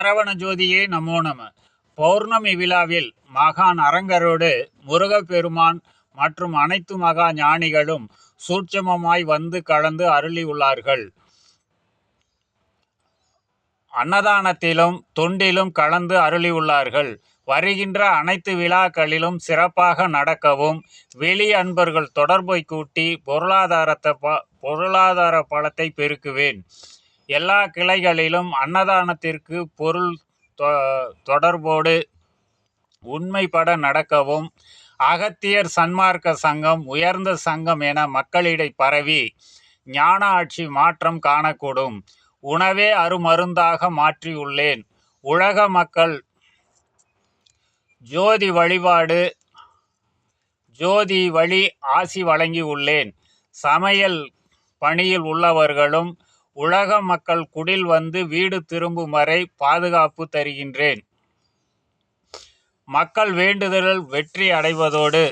சரவண ஜோதியே நமோ நம. பௌர்ணமி விழாவில் மகான் அரங்கரோடு முருகப்பெருமான் மற்றும் அனைத்து மகா ஞானிகளும் சூட்சமமாய் வந்து கலந்து அருளியுள்ளார்கள். அன்னதானத்திலும் தொண்டிலும் கலந்து அருளியுள்ளார்கள். வருகின்ற அனைத்து விழாக்களிலும் சிறப்பாக நடக்கவும் வெளி அன்பர்கள் தொடர்பை கூட்டி பொருளாதாரத்தை ப பொருளாதார பலத்தை பெருக்குவேன். எல்லா கிளைகளிலும் அன்னதானத்திற்கு பொருள் தொ- தொடர்போடு உண்மைப்பட நடக்கவும் அகத்தியர் சன்மார்க்க சங்கம் உயர்ந்த சங்கம் என மக்களிடை பரவி ஞான ஆட்சி மாற்றம் காணக்கூடும். உணவே அருமருந்தாக மாற்றியுள்ளேன். உலக மக்கள் ஜோதி வழிபாடு ஜோதி வழி ஆசி வழங்கியுள்ளேன். சமையல் பணியில் உள்ளவர்களும் உலக மக்கள் குடில் வந்து வீடு திரும்பும் வரை பாதுகாப்பு தருகின்றேன். மக்கள் வேண்டுதல் வெற்றி அடைவதோடு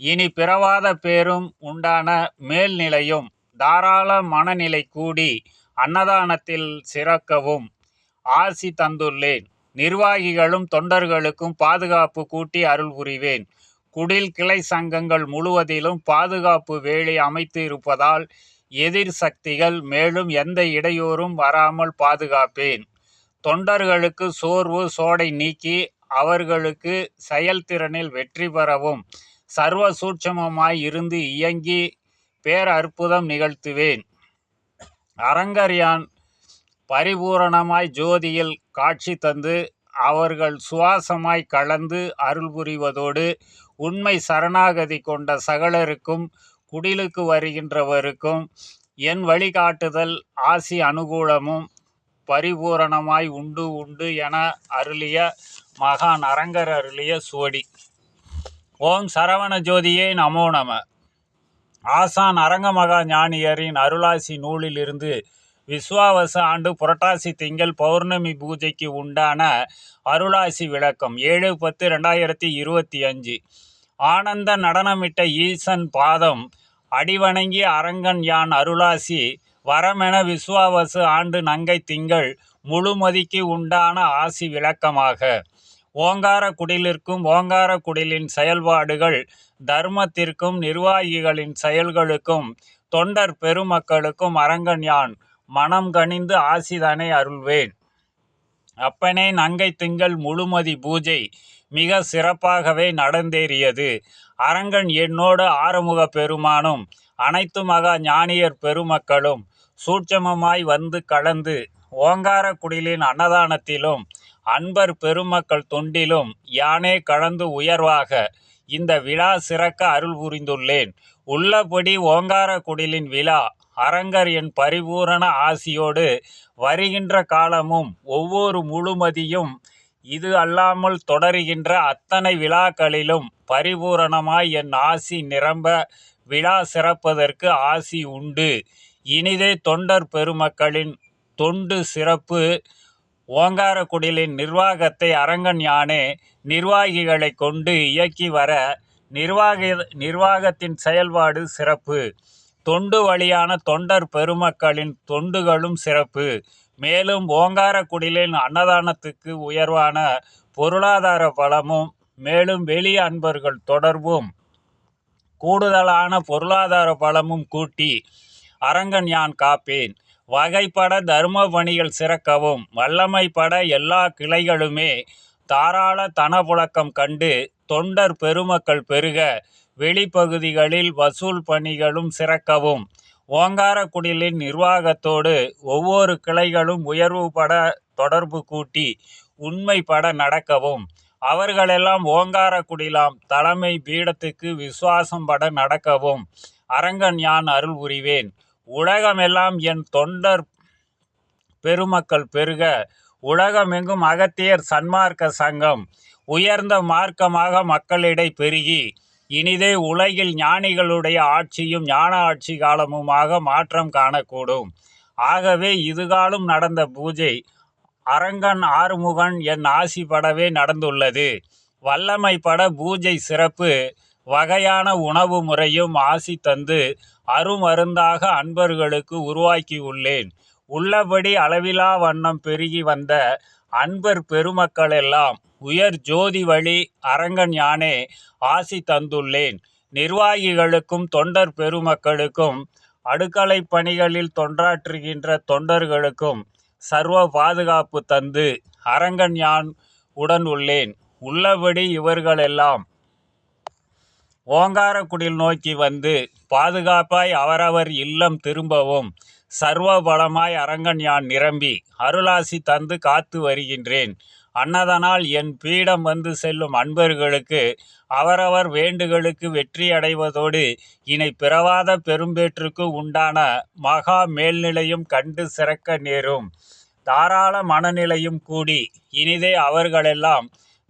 இனி பிறவாத பேரும் உண்டான மேல்நிலையும் தாராள மனநிலை கூடி அன்னதானத்தில் சிறக்கவும் ஆசி தந்துள்ளேன். நிர்வாகிகளும் தொண்டர்களுக்கும் பாதுகாப்பு கூட்டி அருள் புரிவேன். குடில் கிளை சங்கங்கள் முழுவதிலும் பாதுகாப்பு வேலை அமைத்து இருப்பதால் எதிர் சக்திகள் மேலும் எந்த இடையூறும் வராமல் பாதுகாப்பேன். தொண்டர்களுக்கு சோர்வு சோடை நீக்கி அவர்களுக்கு செயல்திறனில் வெற்றி பெறவும் சர்வ சூட்சமமாய் இருந்து இயங்கி பேரற்புதம் நிகழ்த்துவேன். அரங்கர்யான் பரிபூரணமாய் ஜோதியில் காட்சி தந்து அவர்கள் சுவாசமாய் கலந்து அருள் புரிவதோடு உண்மை சரணாகதி கொண்ட சகலருக்கும் குடிலுக்கு வருகின்றவருக்கும் என் வழிகாட்டுதல் ஆசி அனுகூலமும் பரிபூரணமாய் உண்டு உண்டு என அருளிய மகான் அரங்கர் அருளிய சுவடி. ஓம் சரவண ஜோதியே நமோ நம. ஆசான் அரங்கமகா ஞானியரின் அருளாசி நூலிலிருந்து விஸ்வாவச ஆண்டு புரட்டாசி திங்கள் பௌர்ணமி பூஜைக்கு உண்டான அருளாசி விளக்கம் ஏழு பத்து ரெண்டாயிரத்தி இருபத்தி அஞ்சு. ஆனந்த நடனமிட்ட ஈசன் பாதம் அடிவணங்கி அரங்கன் யான் அருளாசி வரமென விஸ்வாவசு ஆண்டு நங்கை திங்கள் முழுமதிக்கு உண்டான ஆசி விளக்கமாக. ஓங்கார குடிலிற்கும் ஓங்கார குடிலின் செயல்பாடுகள் தர்மத்திற்கும் நிர்வாகிகளின் செயல்களுக்கும் தொண்டர் பெருமக்களுக்கும் அரங்கன் யான் மனம் கனிந்து ஆசிதனை அருள்வேன். அப்பனே நங்கை திங்கள் முழுமதி பூஜை மிக சிறப்பாகவே நடந்தேறியது. அரங்கன் என்னோடு ஆறுமுக பெருமானும் அனைத்து மகா ஞானியர் பெருமக்களும் சூட்சமமாய் வந்து கலந்து ஓங்கார குடிலின் அன்னதானத்திலும் அன்பர் பெருமக்கள் தொண்டிலும் யானே கலந்து உயர்வாக இந்த விழா சிறக்க அருள் புரிந்துள்ளேன். உள்ளபடி ஓங்கார குடிலின் விழா அரங்கர் என் பரிபூரண ஆசியோடு வருகின்ற காலமும் ஒவ்வொரு முழுமதியும் இது அல்லாமல் தொடருகின்ற அத்தனை விழாக்களிலும் பரிபூரணமாய் என் ஆசி நிரம்ப விழா சிறப்பதற்கு ஆசி உண்டு. இனிதே தொண்டர் பெருமக்களின் தொண்டு சிறப்பு. ஓங்காரக்குடிலின் நிர்வாகத்தை அரங்கன் யானே நிர்வாகிகளை கொண்டு இயக்கி வர நிர்வாக நிர்வாகத்தின் செயல்பாடு சிறப்பு. தொண்டு வழியான தொண்டர் பெருமக்களின் தொண்டுகளும் சிறப்பு. மேலும் ஓங்காரக்குடிலின் அன்னதானத்துக்கு உயர்வான பொருளாதார பலமும் மேலும் வெளி அன்பர்கள் தொடர்பும் கூடுதலான பொருளாதார பலமும் கூட்டி அரங்கன் யான் காப்பேன். வகைப்பட தர்ம பணிகள் சிறக்கவும் வல்லமைப்பட எல்லா கிளைகளுமே தாராள தனப்புழக்கம் கண்டு தொண்டர் பெருமக்கள் பெருக வெளிப்பகுதிகளில் வசூல் பணிகளும் சிறக்கவும். ஓங்காரக்குடிலின் நிர்வாகத்தோடு ஒவ்வொரு கிளைகளும் உயர்வுபட தொடர்பு கூட்டி உண்மைப்பட நடக்கவும். அவர்களெல்லாம் ஓங்காரக்குடிலாம் தலைமை பீடத்துக்கு விசுவாசம் பட நடக்கவும். அரங்கன் யான் அருள் புரிவேன். உலகமெல்லாம் என் தொண்டர் பெருமக்கள் பெருக. உலகமெங்கும் அகத்தியர் சன்மார்க்க சங்கம். உயர்ந்த மார்க்கமாக மக்களிடை பெருகி. இனிதே உலகில் ஞானிகளுடைய ஆட்சியும் ஞான ஆட்சி காலமுமாக மாற்றம் காணக்கூடும். ஆகவே இதுகாலும் நடந்த பூஜை அரங்கன் ஆறுமுகன் என் ஆசிப்படவே நடந்துள்ளது. வல்லமை பட பூஜை சிறப்பு வகையான உணவு முறையும் ஆசி தந்து அருமருந்தாக அன்பர்களுக்கு உருவாக்கியுள்ளேன் உள்ளபடி அளவிலா வண்ணம் பெருகி வந்த அன்பர் பெருமக்கள் எல்லாம் உயர் ஜோதி வழி அரங்கன் யானே ஆசி தந்துள்ளேன். நிர்வாகிகளுக்கும் தொண்டர் பெருமக்களுக்கும் அடுக்கலை பணிகளில் தொண்டாற்றுகின்ற தொண்டர்களுக்கும் சர்வ பாதுகாப்பு தந்து அரங்கன் யான் உடன் உள்ளேன். உள்ளபடி இவர்களெல்லாம் ஓங்காரக்குடில் நோக்கி வந்து பாதுகாப்பாய் அவரவர் இல்லம் திரும்பவும் சர்வ பலமாய் அரங்கன் யான் நிரம்பி அருளாசி தந்து காத்து வருகின்றேன். அன்னதனால் என் பீடம் வந்து செல்லும் அன்பர்களுக்கு அவரவர் வேண்டுகளுக்கு வெற்றி அடைவதோடு இணை பிறவாத பெரும்பேற்றுக்கு உண்டான மகா மேல்நிலையும் கண்டு சிறக்க நேரும். தாராள மனநிலையும் கூடி இனிதே அவர்களெல்லாம்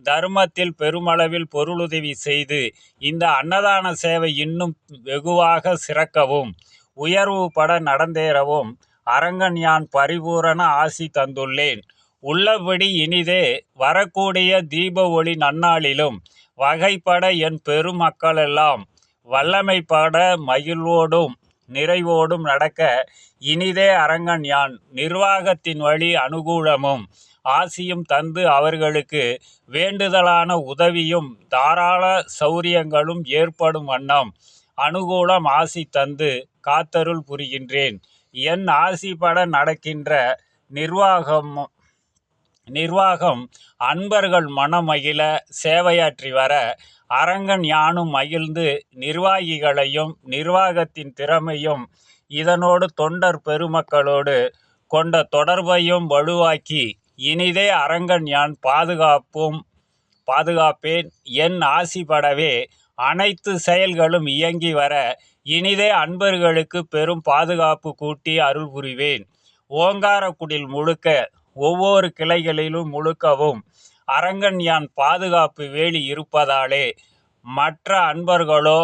தர்மத்தில் பெருமளவில் பொருளுதவி செய்து இந்த அன்னதான சேவை இன்னும் வெகுவாக சிறக்கவும் உயர்வு பட நடந்தேறவும் அரங்கன் யான் பரிபூரண ஆசி தந்துள்ளேன். உள்ளபடி இனிதே வரக்கூடிய தீப ஒளி நன்னாளிலும் வகைப்பட என் பெருமக்களெல்லாம் வல்லமைப்பட மகிழ்வோடும் நிறைவோடும் நடக்க இனிதே அரங்கன் யான் நிர்வாகத்தின் வழி அனுகூலமும் ஆசியும் தந்து அவர்களுக்கு வேண்டுதலான உதவியும் தாராள சௌரியங்களும் ஏற்படும் வண்ணம் அனுகூலம் ஆசி தந்து காத்தருள் புரிகின்றேன். என் ஆசிப்பட நடக்கின்ற நிர்வாகம் நிர்வாகம் அன்பர்கள் மனமகிழ சேவையாற்றி வர அரங்கன் யானும் மகிழ்ந்து நிர்வாகிகளையும் நிர்வாகத்தின் திறமையும் இதனோடு தொண்டர் பெருமக்களோடு கொண்ட தொடர்பையும் வலுவாக்கி இனிதே அரங்கன் யான் பாதுகாப்பும் பாதுகாப்பேன் என் ஆசிப்படவே அனைத்து செயல்களும் இயங்கி வர இனிதே அன்பர்களுக்கு பெரும் பாதுகாப்பு கூட்டி அருள் புரிவேன் ஓங்காரக்குடில் முழுக்க ஒவ்வொரு கிளைகளிலும் முழுக்கவும் அரங்கன் யான் பாதுகாப்பு வேலி இருப்பதாலே மற்ற அன்பர்களோ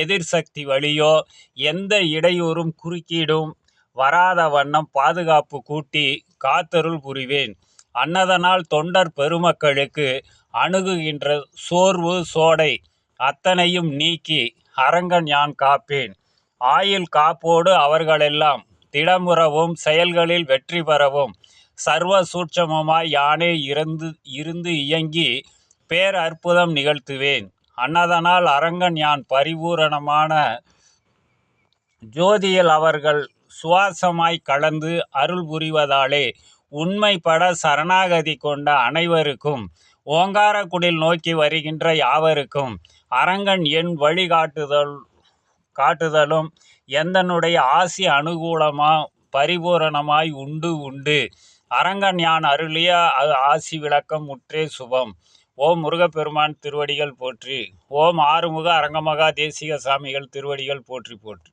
எதிர் சக்தி வழியோ எந்த இடையூறும் குறுக்கீடும் வராத வண்ணம் பாதுகாப்பு கூட்டி காத்தருள் புரிவேன். அன்னதனால் தொண்டர் பெருமக்களுக்கு அணுகுகின்ற சோர்வு சோடை அத்தனையும் நீக்கி அரங்கன் யான் காப்பேன். ஆயுள் காப்போடு அவர்களெல்லாம் திடமுறவும் செயல்களில் வெற்றி பெறவும் சர்வ சூட்சமமாய் யானே இருந்து இருந்து இயங்கி பேர் அற்புதம் நிகழ்த்துவேன். அன்னதனால் அரங்கன் யான் பரிபூரணமான ஜோதியில் அவர்கள் சுவாசமாய் கலந்து அருள் புரிவதாலே உண்மைப்பட சரணாகதி கொண்ட அனைவருக்கும் ஓங்காரக்குடில் நோக்கி வருகின்ற யாவருக்கும் அரங்கன் என் வழிகாட்டுதல் காட்டுதலும் எந்தனுடைய ஆசி அனுகூலமா பரிபூரணமாய் உண்டு உண்டு. அரங்கன் யான் அருளிய அ- ஆசி விளக்கம் முற்றே சுபம். ஓம் முருகப்பெருமான் திருவடிகள் போற்றி. ஓம் ஆறுமுக அரங்கமகா தேசிக சாமிகள் திருவடிகள் போற்றி போற்றி.